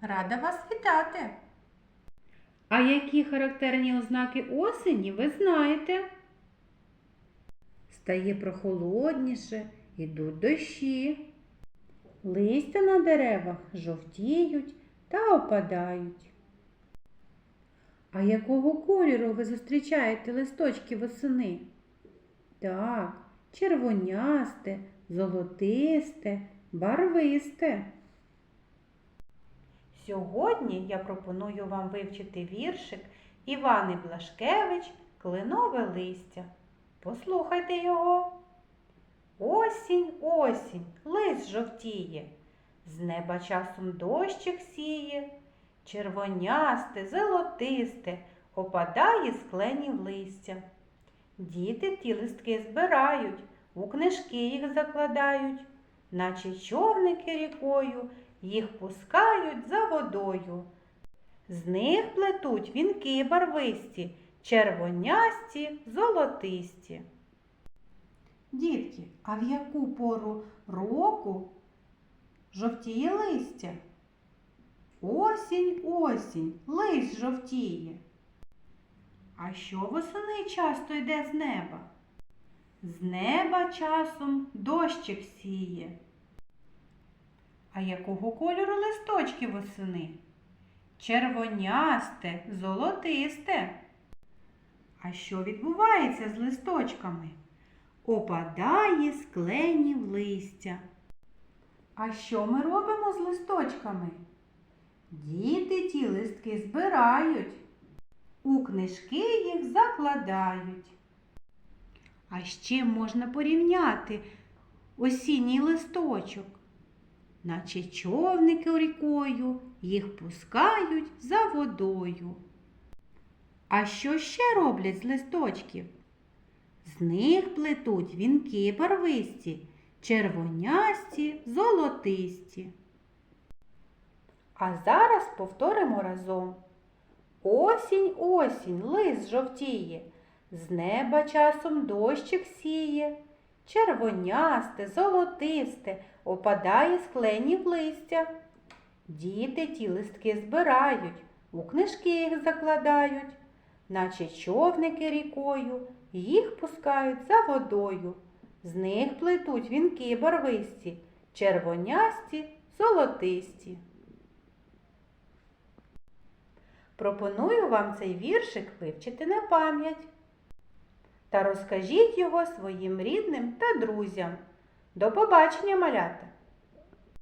Рада вас вітати. А які характерні ознаки осені ви знаєте? Стає прохолодніше, ідуть дощі. Листя на деревах жовтіють та опадають. А якого кольору ви зустрічаєте листочки восени? Так, червонясте, золотисте, барвисте. Сьогодні я пропоную вам вивчити віршик Івани Блашкевич Клинове листя. Послухайте його. Осінь, осінь, лист жовтіє, з неба часом дощик сіє, червонясте, золотисте, опадає з кленів листя. Діти ті листки збирають, у книжки їх закладають, наче човники рікою їх пускають за водою. З них плетуть вінки барвисті, червонясті, золотисті. Дітки, а в яку пору року жовтіє листя? Осінь, осінь, лист жовтіє. А що восени часто йде з неба? З неба часом дощик сіє. А якого кольору листочки восени? Червонясте, золотисте. А що відбувається з листочками? Опадає з кленів листя. А що ми робимо з листочками? Діти ті листки збирають, у книжки їх закладають. А чим можна порівняти осінній листочок? Наче човники рікою їх пускають за водою. А що ще роблять з листочків? З них плетуть вінки барвисті, червонясті, золотисті. А зараз повторимо разом. Осінь, осінь, лист жовтіє, з неба часом дощик сіє, червонясте, золотисте, опадає з кленів листя. Діти ті листки збирають, у книжки їх закладають, наче човники рікою, їх пускають за водою. З них плетуть вінки барвисті, червонясті, золотисті. Пропоную вам цей віршик вивчити на пам'ять. Та розкажіть його своїм рідним та друзям. До побачення, малята!